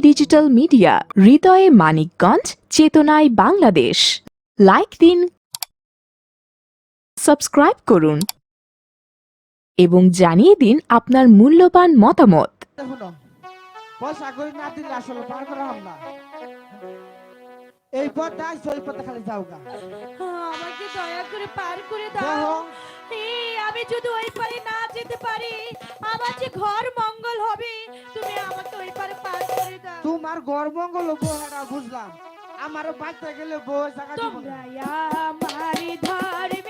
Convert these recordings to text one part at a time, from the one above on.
Digital media, হৃদয়ে মানিকগঞ্জ, চেতনায় Bangladesh. Like দিন, সাবস্ক্রাইব করুন, এবং জানিয়ে দিন আপনার মূল্যবান মতামত। পয়সা না দিলে আসলে পার করা না। এই পথটা ওই পথে খালি যাও গা আমাকে দয়া করে পার করে দাও। আমি যদি ওই পারে না যেতে পারি আমার যে ঘর মঙ্গল হবে তুমি আমাকে ওই পারে পার করে দাও। তোমার ঘর মঙ্গল বউটা বুঝলাম। আমার বাচ্চা গেলে বউ জায়গা। তোমরা আমার ধর্মে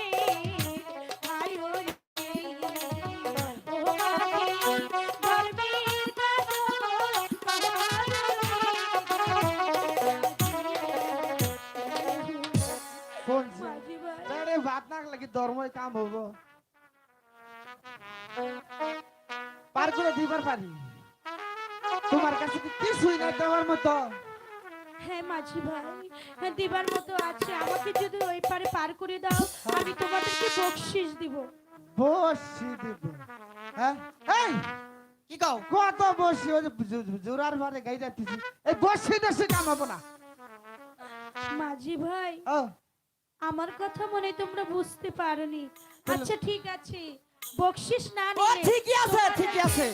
ধর্মই কাম হব। পার করে দিবার পারি। তোমার কাছে কি কিছুই না দেওয়ার মতো? হ্যাঁ মাঝি ভাই হ্যাঁ দিবার মতো আছে। আমাকে যদি ওই পারে পার করে দাও আমি তোমাদেরকে বকশিস দিব। বসি দিব। হ্যাঁ? এই কি কও? কত বসি ওই জোরার ভারে গাই যাচ্ছিস এই বসি দেশে কামাবো না। মাঝি ভাই ও। আমার কথা মনে তোমরা বুঝতে পারোনি। আচ্ছা ঠিক আছে। বকশিস না ও নিলে ঠিকই আছে ঠিকই আছে।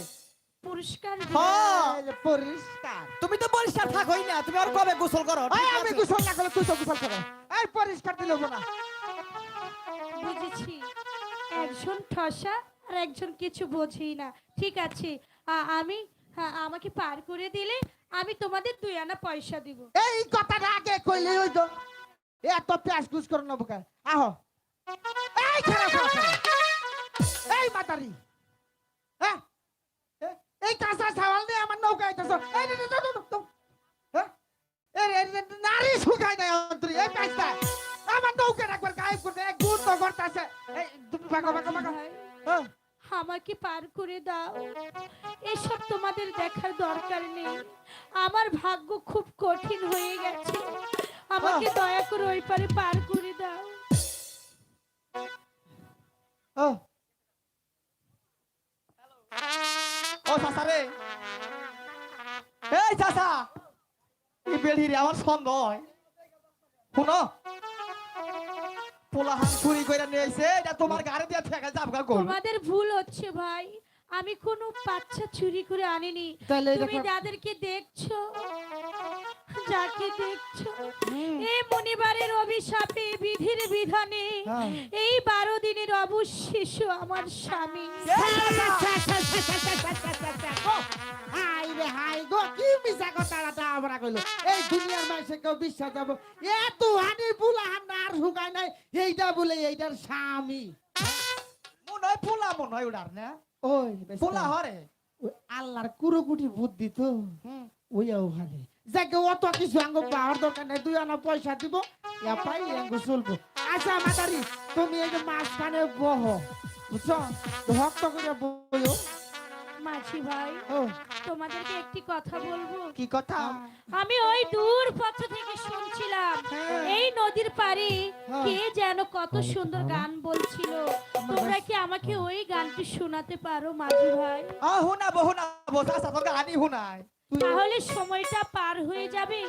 পুরস্কার হ্যাঁ। পরিষ্কার তুমি তো পরিষ্কার থাকোই না তুমি আর কবে গোসল করো? এই আমি গোসল না করলে তুই তো গোসল করে। এই পরিষ্কার দিলে না। বুঝেছি। একজন ঠসা আর একজন কিছু বোঝেই না। ঠিক আছে। আমি হ্যাঁ, আমাকে পার করে দিলে আমি তোমাদের দুই আনা পয়সা দিব। এই কথাটা আগে কইলে ওই তো এত প্যাস গুস করে নেব কে আহো এই এই মাতারি হ্যাঁ এই কাঁচা ছাওয়াল নিয়ে আমার নৌকা এই নে, নে, নে, নে, নে, নে, হ্যাঁ? নারী শুকায় নাই অন্তরি এই প্যাসটা আমার নৌকা একবার গায়েব করতে এক গুণ তো করতেছে এই তুমি ভাগো ভাগো ভাগো হ্যাঁ আমাকে পার করে দাও এসব তোমাদের দেখার দরকার নেই আমার ভাগ্য খুব কঠিন হয়ে গেছে আমাকে দয়া করে ওই পারে পার করে দাও। ও ও চাচা রে। এই চাচা। এই বেড়ি রে আমার সন্দেহ। শুনো। পোলাহান চুরি করে নিয়ে এসে এটা তোমার গাড়ি দিয়ে ঠেকা যাবগা গোল তোমাদের ভুল হচ্ছে ভাই। আমি কোনো বাচ্চা চুরি করে আনিনি। তুমি যাদেরকে দেখছ যাকে দেখছ এই মনিবারের অভিশাপে বিধির বিধানে হ্যাঁ। এই বারো দিনের অবশেষ আমার স্বামী হাই রে হাই গো কি মিছা কথাটা আমরা কইলো এই দুনিয়ার মানুষে কেউ বিশ্বাস যাব এত হানি বুলাহান না আর হুগায় নাই এইটা বলে এইটার স্বামী মনে হয় পোলা মনে হয় না ওই পোলা হরে ওই আল্লাহর কুরুকুটি বুদ্ধি তো ওইও ভালো যাকে অত কিছু আঙ্গ পাওয়ার দরকার নাই। দুই আনা পয়সা দিব এপাই আঙ্গ চলবো। আচ্ছা মাতারি তুমি এই যে মাঝখানে বহ বুঝছ? ভক্ত করে বইও। মাঝি ভাই তোমাদেরকে একটি কথা বলব? কি কথা? আমি ওই দূর পথ থেকে শুনছিলাম হ্যাঁ। এই নদীর পাড়ে হ্যাঁ। কে যেন কত সুন্দর গান বলছিল। তোমরা কি আমাকে ওই গানটি শোনাতে পারো মাঝি ভাই? আ হুনা বহুনা বসা সাথে তুই তাহলে সময়টা পার হয়ে যাবে।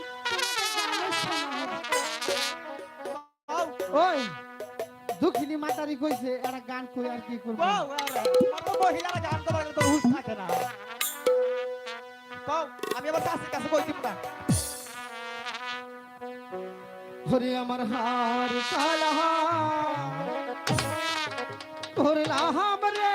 ওই দুঃখিনী মাতারি কইছে এরা গান কই আর কি করব? মহিলারা গান করার তো হুশ থাকে না। কও আমি আবার কাছে কাছে কই দিব না হরে আমার হার কালা করলাম রে।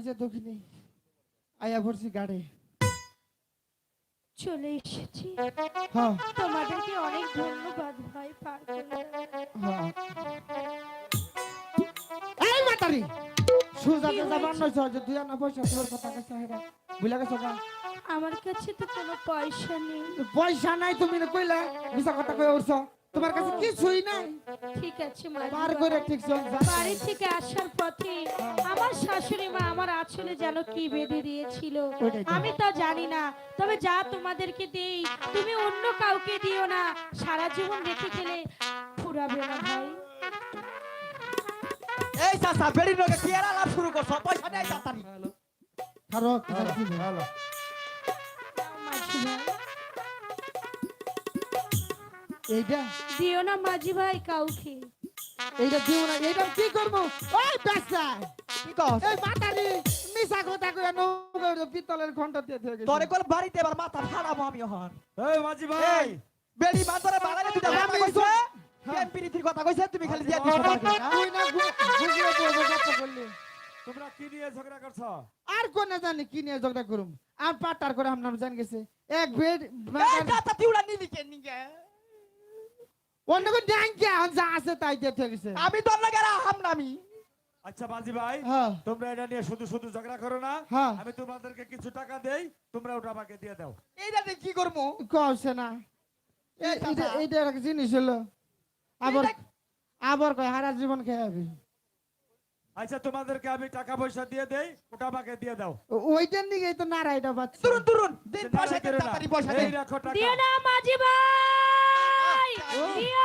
এই যে দক্ষিণী আয়া ভরছি গাড়ি। চলে এসেছি। হ্যাঁ। তোমাদেরকে অনেক ধন্যবাদ ভাই পার হ্যাঁ। এই মাতারি? বান্নছ দুই আনা পয়সা তোর কথা কাছে হেরা। বুঝলা গেছো না আমার কাছে তো কোনো পয়সা নেই। পয়সা নাই তুমি না কইলা মিছা কথা কই উঠছ। তোমার কাছে কিছুই নাই। ঠিক আছে পার করে ঠিক চল বাড়ি থেকে আসার পথে আমার শাশুড়ি মা আমার আঁচলে যেন কি বেঁধে দিয়েছিল। আমি তা জানি না। তবে যা তোমাদেরকে দেই তুমি অন্য কাউকে দিও না। সারা জীবন রেখে গেলে ফুরাবে না ভাই। এই চাচা বেড়ি নগে কি এরা লাভ শুরু করছ। পয়সা নেই তাড়াতাড়ি খারো হ্যালো দাও এইটা দিও না মাঝি ভাই কাউকে। এইটা দিও না এইটা কি করব? ওই বাচ্চা। কি কস? এই মাতারি মিছা কথা কই নৌকা পিতলের ঘণ্টা দিয়ে থেকে তোরে কল বাড়িতে এবার মাথা ফাড়াবো আমি হন। এই মাঝি ভাই। বেড়ি বাঁধরে বাগানে দুটা কথা কইছে? তো- কথা কইছে? তুমি খালি দিয়া দিছো না? তুই না গুগলে তো কথা বললি তোমরা কি নিয়ে ঝগড়া করছ? আর কোন জানি কি নিয়ে ঝগড়া করুম? আর পাটার করে আমনাম জান গেছে। এক বেড চাচা তিউড়া নিলি কেন নিগে? অন্য কোন ড্যাঙ্কে যা আছে তাই দিয়ে থেকে আমি তোর লাগে হাম নামি। আচ্ছা মাঝি ভাই হ্যাঁ। তোমরা এটা নিয়ে শুধু শুধু ঝগড়া করো না। হ্যাঁ। আমি তোমাদেরকে কিছু টাকা দেই তোমরা ওটা আমাকে দিয়ে দাও। এইটা কি করব? কইছে না এই এইটা জিনিস হলো। আবার এইটা- আবার কয় হারা জীবন খেয়ে যাবি আচ্ছা তোমাদেরকে আমি টাকা পয়সা দিয়ে দেই ওটা আমাকে দিয়ে দাও। ওইটার দিকে তো নারাইটা বাচ্চা তুরুন তুরুন। দিন পয়সা করো দিন। তাড়াতাড়ি পয়সা এই রাখো টাকা। দিও না মাঝি ভাই। ও। দিও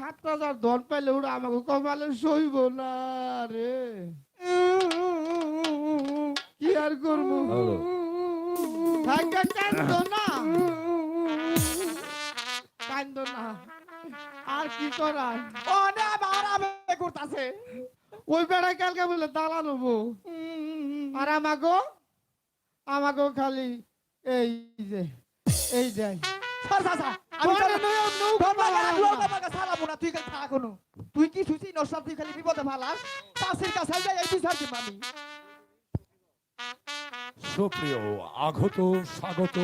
সাত হাজার ধন পাইলে ওরা আমাকে কপালে সইব না রে। কি আর করব? কান্দ না। কান্দ না। আর কি করার? অনে আবার আবে করতাছে। ওই বেড়ায় কালকে বলে দালান হব। আর আমাগো? আমাগো খালি এই যে এই যে। তুই খালি থাক তুই কি নসব তুই খালি বিপদে কাছে যাই এই বিচার দিম আমি সুপ্রিয় আগত স্বাগত।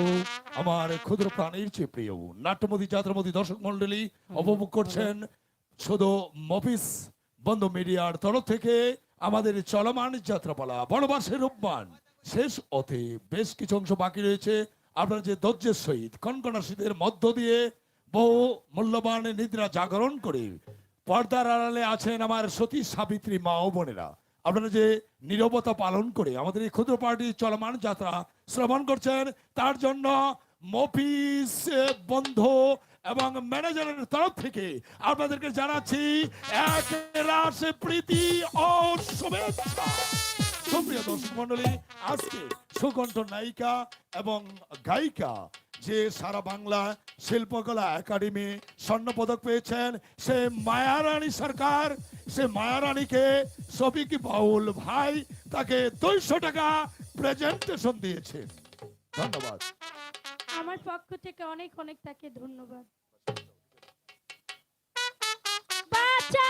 আমার ক্ষুদ্র প্রাণীর চেয়ে প্রিয় নাট্যমোদী যাত্রামোদী দর্শক মন্ডলী উপভোগ করছেন শুধু মফিস বন্ধ মিডিয়ার তরফ থেকে আমাদের চলমান যাত্রাপালা বনবাসের রূপমান শেষ অতে বেশ কিছু অংশ বাকি রয়েছে। আপনারা যে ধৈর্যের সহিত কনকনা শীতের মধ্য দিয়ে বহু মূল্যবান নিদ্রা জাগরণ করে পর্দার আড়ালে আছেন আমার সতী সাবিত্রী মা ও বোনেরা। আপনারা যে নীরবতা পালন করে আমাদের এই ক্ষুদ্র পার্টির চলমান যাত্রা শ্রবণ করছেন, তার জন্য মফিস বন্ধু এবং ম্যানেজারের তরফ থেকে আপনাদেরকে জানাচ্ছি এক রাস প্রীতি ও শুভেচ্ছা। সুপ্রিয় দর্শক মন্ডলী আজকে সুকণ্ঠ নায়িকা এবং গায়িকা যে সারা বাংলা শিল্পকলা একাডেমি স্বর্ণপদক পেয়েছেন, সে মায়ারানী সরকার। সে মায়ারানীকে শফিক বাউল ভাই তাকে দুইশো টাকা প্রেজেন্টেশন দিয়েছেন ধন্যবাদ। আমার পক্ষ থেকে অনেক অনেক তাকে ধন্যবাদ। বাঁচা!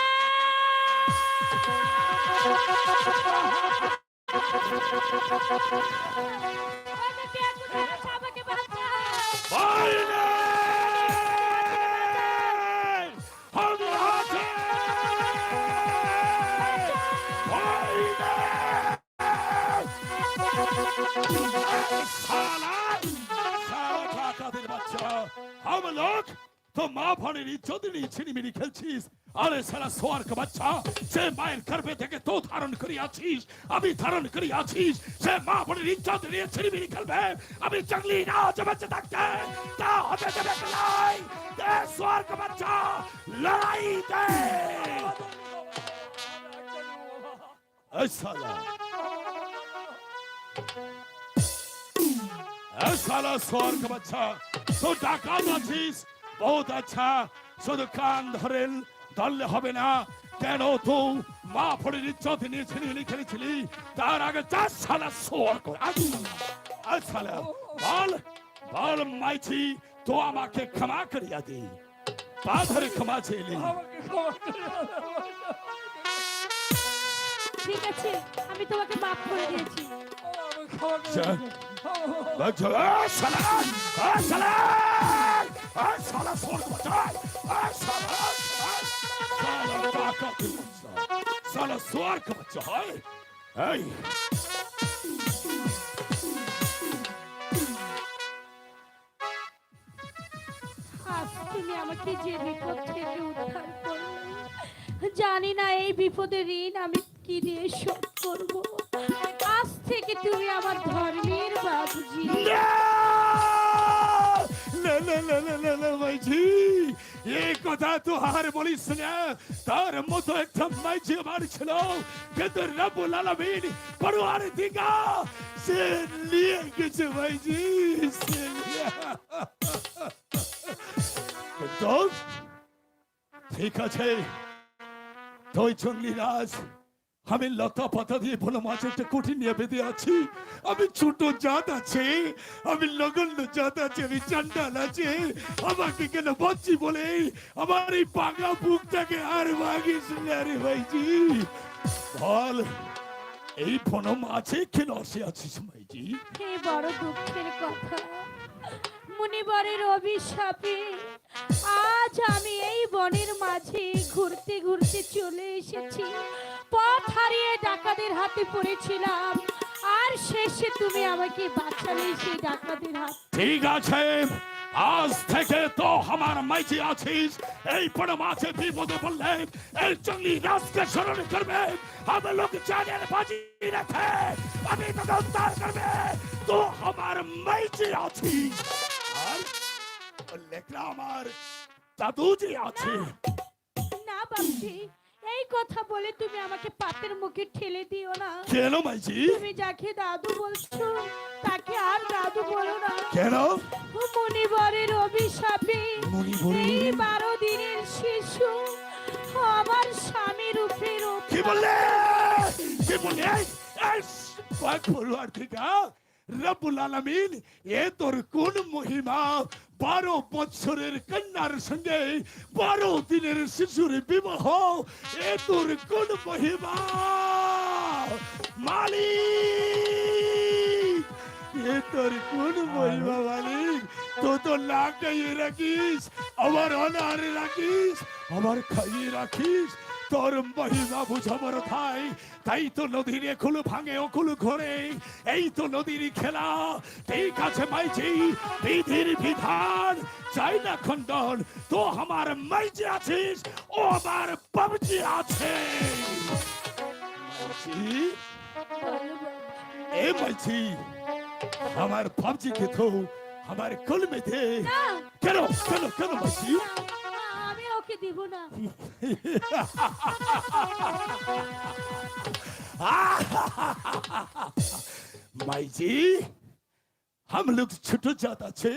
তো মা ভানের ইচ্ছা নিয়ে ছিনিমিনি খেলছিস আরে সারা সোয়ার কা বাচ্চা সে মায়ের গর্ভে থেকে তো ধারণ করি আছিস আমি ধারণ করি আছিস সে মা ভানের ইজ্জত নিয়ে ছিনিমিনি খেলবে আমি জঙ্গলি না যে বেঁচে থাকতে তা হতে দেবে লড়াই দে সোয়ার কা বাচ্চা লড়াই দে এই সালা এ সালা স্বর্গ বাচ্চা তো ডাকাত আছিস বহুত আচ্ছা শুধু কান ধরেন ধরলে হবে না। কেন তো মা ফড়ির ইজ্জত নিয়ে ছিনিমিনি খেলেছিলি? তার আগে চার সালা আজ সালা বল বল মাইছি তো আমাকে ক্ষমা করিয়া দে। পা ধরে ক্ষমা চেয়ে ঠিক আছে আমি তোমাকে মাফ করে দিয়েছি। salan! Ey salan! Ey salan sordu bacay! Ey salan! Salan baka kılmışsa! Salan suar kılmışsa! Hay! Hey! আজ তুমি আমাকে যে বিপদ থেকে উদ্ধার করলে জানি না এই বিপদের ঋণ আমি কি দিয়ে শোধ করব আজ থেকে তুমি আমার ধর্মের বাবুজি না না না না না না মাইজি এই কথা তো আর বলিস না তার মতো একটা মাইজি আমার ছিল কিন্তু রাবুল আলমিন পড়ুয়ার দিগা সে নিয়ে গেছে মাইজি সে ঠিক আছে তুই চঙ্গলি রাজ আমি লতা পাতা দিয়ে বলো মাছের একটা কুঠি নিয়ে বেঁধে আছি। আমি ছোট জাত আছে, আমি লগন্য জাত আছে, আমি চান্ডাল আছে। আমাকে কেন বচ্ছি বলে? আমার এই পাকা বুকটাকে আর ভাগিস না রে ভাইজি। বল, এই ফোনম আছে কেন আসে আছিস ভাইজি হে বড় দুঃখের কথা, মুনিবরের অভিশাপে আজ আমি এই বনের মাঝে ঘুরতে ঘুরতে চলে এসেছি। পথ হারিয়ে ডাকাদের হাতে পড়েছিলাম। আর শেষে তুমি আমাকে বাঁচালে সেই ডাকাদের হাত। ঠিক আছে আজ থেকে তো আমার মাইজি আছিস। এই বড় মাছে বিপদে বললে এই জঙ্গলি রাজকে স্মরণ করবে। আমি লোক জানের বাজি রেখে আমি তোকে উদ্ধার করবে। তো আমার মাইজি আছিস। আর লেখা আমার দাদুজি আছে। না বাবজি এই কথা বলে তুমি আমাকে পাতের মুখে ঠেলে দিও না। কেন মাইজি? তুমি যাকে দাদু বলছো তাকে আর দাদু বলো না। কেন? মনিবরের অভিশাপে এই বারো দিনের শিশু আমার স্বামীর উপরে কি বললে? কি বললে? পাক পড়ুয়ার থেকে রব্বুল আলামিন এ তোর কোন মহিমা? বারো বছরের কন্যার সঙ্গে বারো দিনের শিশুর বিবাহ। এ তোর কোন মহিমা। মালিক, এ তোর কোন মহিমা মালিক। তো তো না রাখিস আমার অনারে রাখিস আমার খাইয়ে রাখিস। তোর মহিমা বুঝাবার থাই তাই তো নদীর এখুলো ভাঙে ওকুলো ঘরে। এই তো নদীর খেলা। ঠিক আছে মাইজি বিধির বিধান। চাই না খণ্ডন তো আমার মাইজি আছিস ও আমার বাবজি আছে। এ মাইজি আমার বাবজিকে তো আমার কলমে দে কেন কেন কেন মাইজি? না, আমি ওকে দিব না माई जी हम लोग ছোট জাত আছে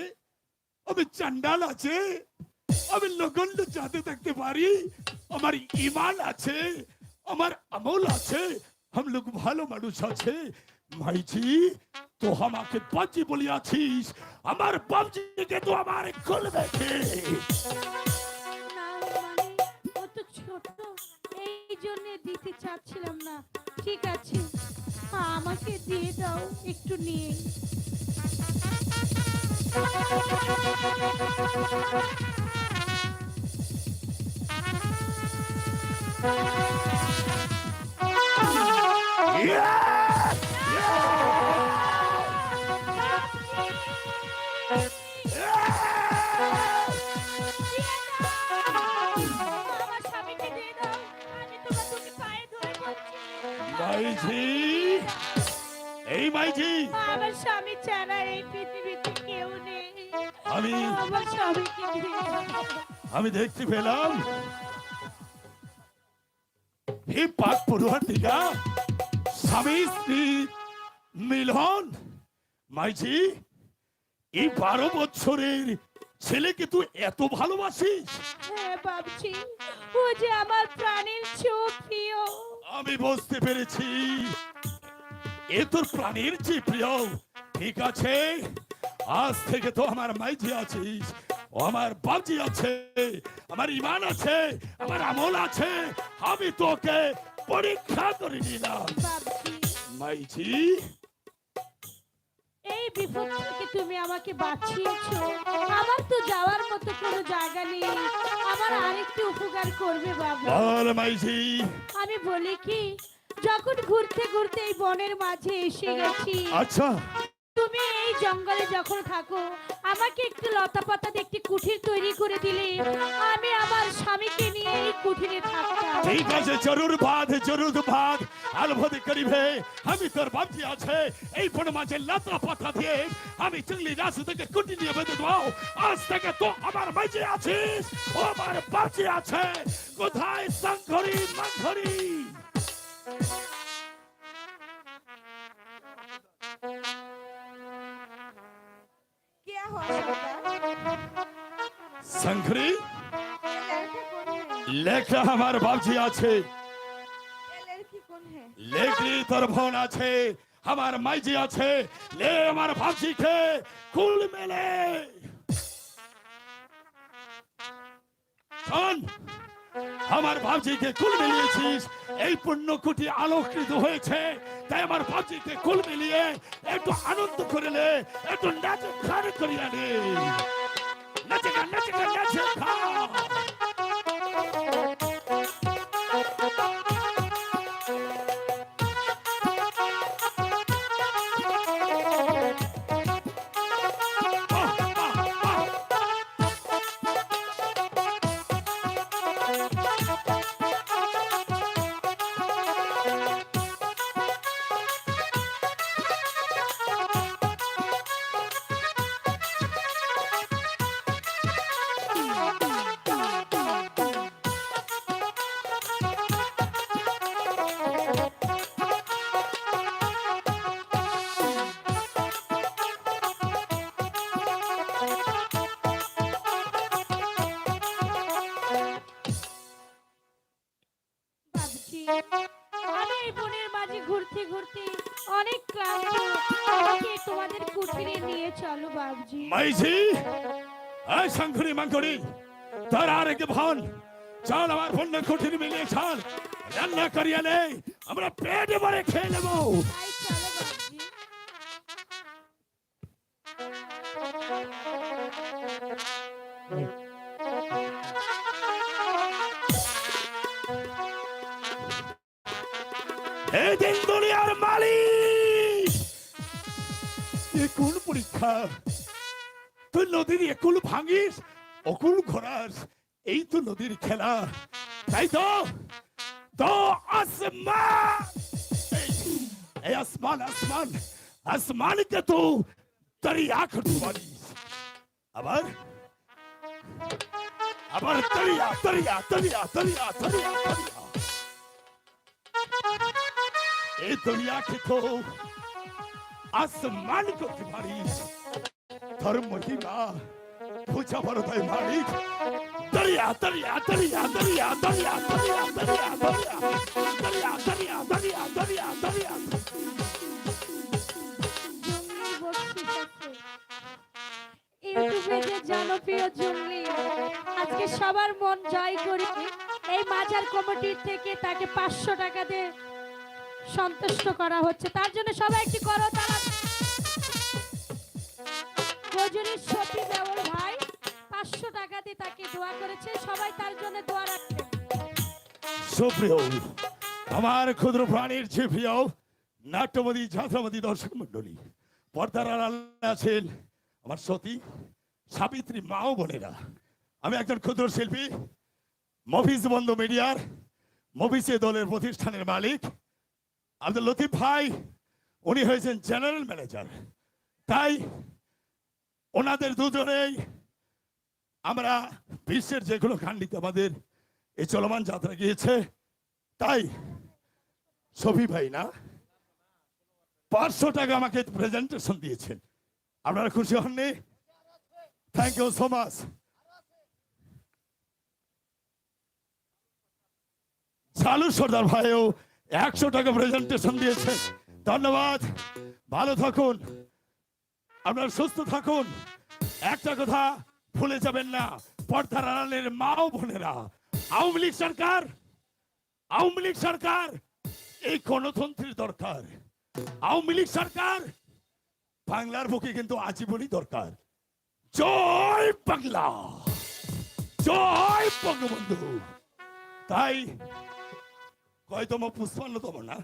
আমি চান্ডাল আছে আমি লগন্ড জাতে থাকতে পারি আমার ইমান আছে আমার আমল আছে हम लोग ভালো মানুষ আছে মাইজি তো আমাকে বাজি বলিয়াছিস আমার বাবজিকে তো আমার কলবে জন্য দিতে চাচ্ছিলাম না। ঠিক আছে আমাকে দিয়ে দাও একটু নিয়ে। আমার আমি দেখতে পেলাম। এই পাক পড়ুয়ার দিকা স্বামী স্ত্রী মিলন মাইজি এই বারো বছরের ছেলেকে তুই এত ভালোবাসিস? হ্যাঁ বাবজি ও যে আমার প্রাণের চেয়েও প্রিয় আমি বুঝতে পেরেছি। এ তোর প্রাণীর যে প্রিয়। ঠিক আছে আজ থেকে তো আমার মাইজি আছিস। ও আমার বাবজি আছে আমার ইমান আছে আমার আমল আছে আমি তোকে পরীক্ষা করে নিলাম। মাইজি। এই বিপদ থেকে তুমি আমাকে বাঁচিয়েছো। আমার তো যাওয়ার মতো কোনো জায়গা নেই। আমার আরেকটু উপকার করবে বাবা। বল মাইজি। আমি বলি কি যখন ঘুরতে ঘুরতে এই বনের মাঝে এসে গেছি আচ্ছা। তুমি এই জঙ্গলে যখন থাকো, আমাকে একটু লতা পাতা একটি কুঠির তৈরি করে দিলে, আমি আমার স্বামীকে নিয়ে এই কুঠিরে থাকতাম। ঠিক আছে, জরুর বাদ জরুর বাদ আলভদ করিবে। আমি তোর বাবজি আছে। এই বন মাঝে লাতা পাতা দিয়ে আমি চিংলি রাস থেকে কুটি নিয়ে বেঁধে দেবো। আজ থেকে তো আমার মাঝে আছিস। ও আমার বাবজি আছে। কোথায় সাংঘরি, মাংঘরি? শঙ্খরি লেখা আমার বাবজি আছে। লেখলি তোর বোন আছে আমার মাইজি আছে লে আমার ভাবজি খে কুল মেলে। শোন আমার ভাবজিকে কুল মিলিয়েছিস এই পুণ্যকুটি আলোকিত হয়েছে তাই আমার পাঁচিতে কুল মিলিয়ে একটু আনন্দ করিলে, একটু নাচ খান করিয়া নে নাচে নাচে নাচে করছি আমার বোনের মাঝে ঘুরতে ঘুরতে অনেক ক্লান্ত আমাকে তোমাদের কুটিরে নিয়ে চলো বাবজি মাইঝি এই শঙ্খুরি মাঙ্কুরি তোর আর এক ভান চল আমার বোনের কুটিরে মিলিয়ে চল রান্না করিয়ে নেই আমরা পেট ভরে খেয়ে নেবো নদীর একুল ভাঙিস, অকুল ঘোরাস, এই তো নদীর খেলা। তাই তো আসমান, এই- এই আসমান আসমান, আসমানকে তো দরিয়া আবার আবার দরিয়া দরিয়া এই দুনিয়াকে তো আসমান করতে পারিস ধর্ম মহিমা পূজা বড় তাই মালিক দরিয়া দরিয়া দরিয়া দরিয়া দরিয়া দরিয়া দরিয়া দরিয়া দরিয়া দরিয়া দরিয়া দরিয়া। ইউটিউবে আজকে সবার মন জয় করে এই মাজার কমিটির থেকে তাকে পাঁচশো টাকা দিয়ে সন্তুষ্ট করা হচ্ছে তার জন্য সবাই একটি করো তারা গজনীর সতী দেওয়ার ভাই। পাঁচশো টাকা দিয়ে তাকে দোয়া করেছে, সবাই তার জন্য দোয়া রাখবে সুপ্রিয়, আমার ক্ষুদ্র প্রাণীর যে প্রিয় নাট্যমদী যাত্রামদী দর্শক মন্ডলী পর্দার আছেন আমার সতী সাবিত্রী মাও বোনেরা। আমি একজন ক্ষুদ্র শিল্পী, মফিজ বন্ধ মিডিয়ার মফিসে দলের প্রতিষ্ঠানের মালিক। আব্দুল লতিফ ভাই, উনি হয়েছেন জেনারেল ম্যানেজার তাই ওনাদের দুজনেই আমরা বিশ্বের যেগুলো খান্ডিতে আমাদের এই চলমান যাত্রা গিয়েছে, তাই সফি ভাই না, পাঁচশো টাকা আমাকে প্রেজেন্টেশন দিয়েছেন। আপনারা খুশি হননি? থ্যাংক ইউ সো মাচ চালু সর্দার ভাইও একশো টাকা প্রেজেন্টেশন দিয়েছে ধন্যবাদ। ভালো থাকুন। আপনারা সুস্থ থাকুন। একটা কথা ভুলে যাবেন না, পর্দার আড়ালের মাও বোনেরা। আওয়ামী লীগ সরকার, আওয়ামী লীগ সরকার, এই গণতন্ত্রের দরকার। আওয়ামী লীগ সরকার, বাংলার বুকে কিন্তু আজীবনই দরকার। জয় বাংলা! জয় বঙ্গবন্ধু! তাই কয়তম পুষ্পান্নতম না?